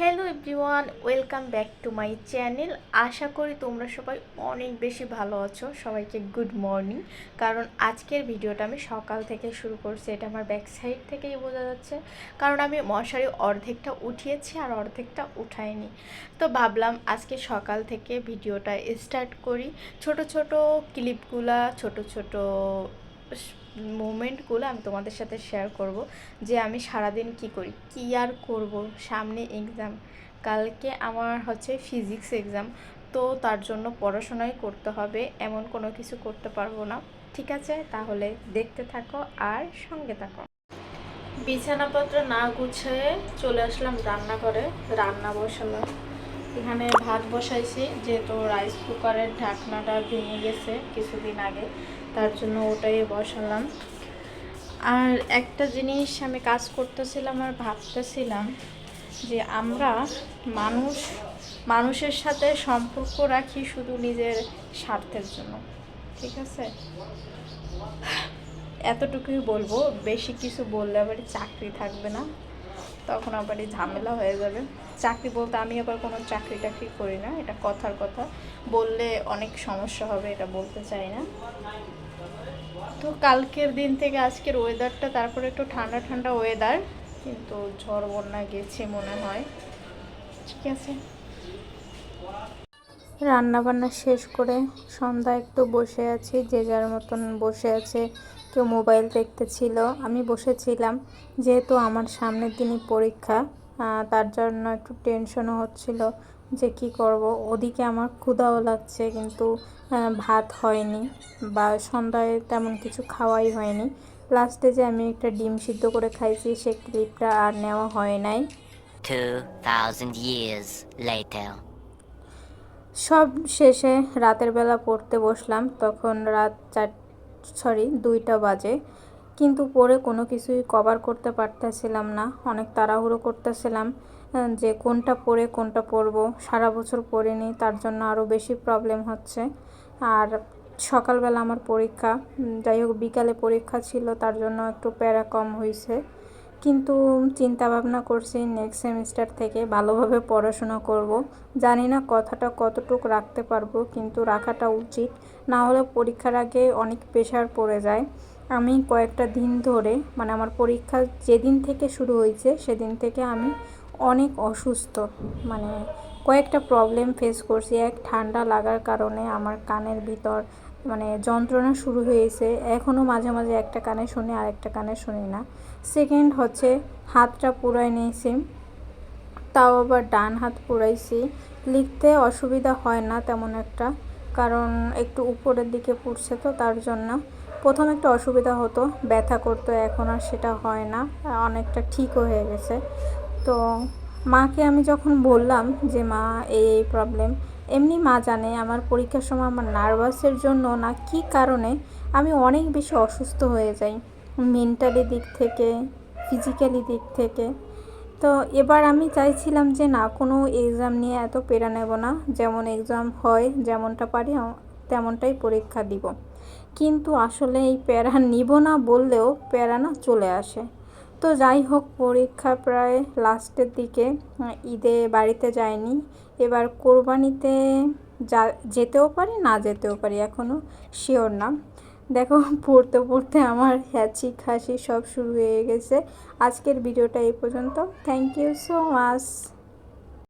Hello everyone welcome back to my channel আশা করি তোমরা সবাই অনেক বেশি ভালো আছো। সবাইকে গুড মর্নিং কারণ আজকের ভিডিওটা আমি সকাল থেকে শুরু করছি। এটা আমার ব্যাক সাইড থেকেই বোঝা যাচ্ছে। কারণ আমি মশারি অর্ধেকটা উঠিয়েছি আর অর্ধেকটা উঠাইনি। তো ভাবলাম আজকে সকাল থেকে ভিডিওটা স্টার্ট করি। ছোট ছোট ক্লিপগুলা ছোট ছোট মুমেন্টগুলো আমি তোমাদের সাথে শেয়ার করব, যে আমি সারাদিন কি করি, কি আর করব, সামনে এক্সাম কালকে আমার হচ্ছে ফিজিক্স এক্সাম তো তার জন্য পড়াশোনাই করতে হবে, এমন কোনো কিছু করতে পারব না, ঠিক আছে? তাহলে দেখতে থাকো আর সঙ্গে থাকো। বিছানাপত্র না গুছিয়ে চলে আসলাম রান্নাঘরে, রান্না বসালাম। এখানে ভাত বসাইছি, যেহেতু রাইস কুকারের ঢাকনাটা ভেঙে গেছে কিছুদিন আগে। তার জন্য ওটাই বসালাম। আর একটা জিনিস আমি কাজ করতেছিলাম আর ভাবতেছিলাম যে আমরা মানুষ, মানুষের সাথে সম্পর্ক রাখি শুধু নিজের স্বার্থের জন্য, ঠিক আছে? এতটুকুই বলব, বেশি কিছু বললে আবার চাকরি থাকবে না, তখন আবার ঝামেলা হয়ে যাবে। চাকরি বলতে আমি আবার কোনো চাকরি টাকরি করি না, এটা কথার কথা। বললে অনেক সমস্যা হবে, এটা বলতে চাই না। তো কালকের দিন থেকে আজকের ওয়েদারটা তারপরে একটু ঠান্ডা ঠান্ডা ওয়েদার কিন্তু ঝড় বন্যা গেছে মনে হয়। ঠিক আছে। রান্না বান্না শেষ করে সন্ধ্যা একটু বসে আছি, যে যার মতন বসে আছে, কেউ মোবাইল দেখতেছিল, আমি বসেছিলাম, যেহেতু আমার সামনের দিনই পরীক্ষা। তার জন্য একটু টেনশনও হচ্ছিল যে কি করব। ওদিকে আমার ক্ষুধাও লাগছে কিন্তু ভাত হয়নি বা সন্ধ্যায় তেমন কিছু খাওয়াই হয়নি। লাস্টে যে আমি একটা ডিম সিদ্ধ করে খাইছি সে ক্লিপটা আর নেওয়া হয় নাই। 2000 years সব শেষে রাতের বেলা পড়তে বসলাম তখন রাত চার সরি দুইটা বাজে। কিন্তু পরে কোনো কিছুই কভার করতে পারতেছিলাম না। অনেক তাড়াহুড়ো করতেছিলাম যে কোনটা পড়ে কোনটা পড়ব সারা বছর পড়িনি তার জন্য আরও বেশি প্রবলেম হচ্ছে। আর সকালবেলা আমার পরীক্ষা যাই হোক বিকালে পরীক্ষা ছিল, তার জন্য একটু প্যারা কম হয়েছে কিন্তু চিন্তা ভাবনা করছি নেক্সট সেমিস্টার থেকে ভালোভাবে পড়াশোনা করব। জানি না কথাটা কতটুক রাখতে পারব, কিন্তু রাখাটা উচিত। না হলে পরীক্ষার আগে অনেক প্রেশার পড়ে যায়। আমি কয়েকটা দিন ধরে মানে আমার পরীক্ষা যেদিন থেকে শুরু হয়েছে, সেদিন থেকে আমি অনেক অসুস্থ। মানে কয়েকটা প্রবলেম ফেস করছি। এক, ঠান্ডা লাগার কারণে আমার কানের ভিতর মানে যন্ত্রণা শুরু হয়েছে। এখনও মাঝে মাঝে একটা কানে শুনি আর একটা কানে শুনি না। সেকেন্ড হচ্ছে, হাতটা পুরাই নিয়েছি তাও আবার ডান হাত পুরাইছি। লিখতে অসুবিধা হয় না তেমন একটা, কারণ একটু উপরের দিকে পড়ছে তো, তার জন্য প্রথম একটা অসুবিধা হতো, ব্যথা করতো, এখন আর সেটা হয় না, অনেকটা ঠিকও হয়ে গেছে। তো মাকে আমি যখন বললাম যে, মা, এই এই প্রবলেম এমনি মা জানে, আমার পরীক্ষার সময় আমার নার্ভাসের জন্য না, কি কারণে আমি অনেক বেশি অসুস্থ হয়ে যাই মেন্টালি দিক থেকে ফিজিক্যালি দিক থেকে। তো এবার আমি চাইছিলাম যে, না, কোনো এক্সাম নিয়ে এত পেরা নেব না, যেমন এক্সাম হয়, যেমনটা পারি, তেমনটাই পরীক্ষা দিব। কিন্তু আসলে এই প্যারা নিব না বললেও প্যারা না চলে আসে। তো যাই হোক, পরীক্ষা প্রায় লাস্টের দিকে। ঈদে বাড়িতে যায়নি এবার কোরবানিতে যা, যেতেও পারি, না যেতেও পারি এখনও শিওর না। দেখো, পড়তে পড়তে আমার হ্যাচি, খাসি সব শুরু হয়ে গেছে। আজকের ভিডিওটা এই পর্যন্ত। Thank you so much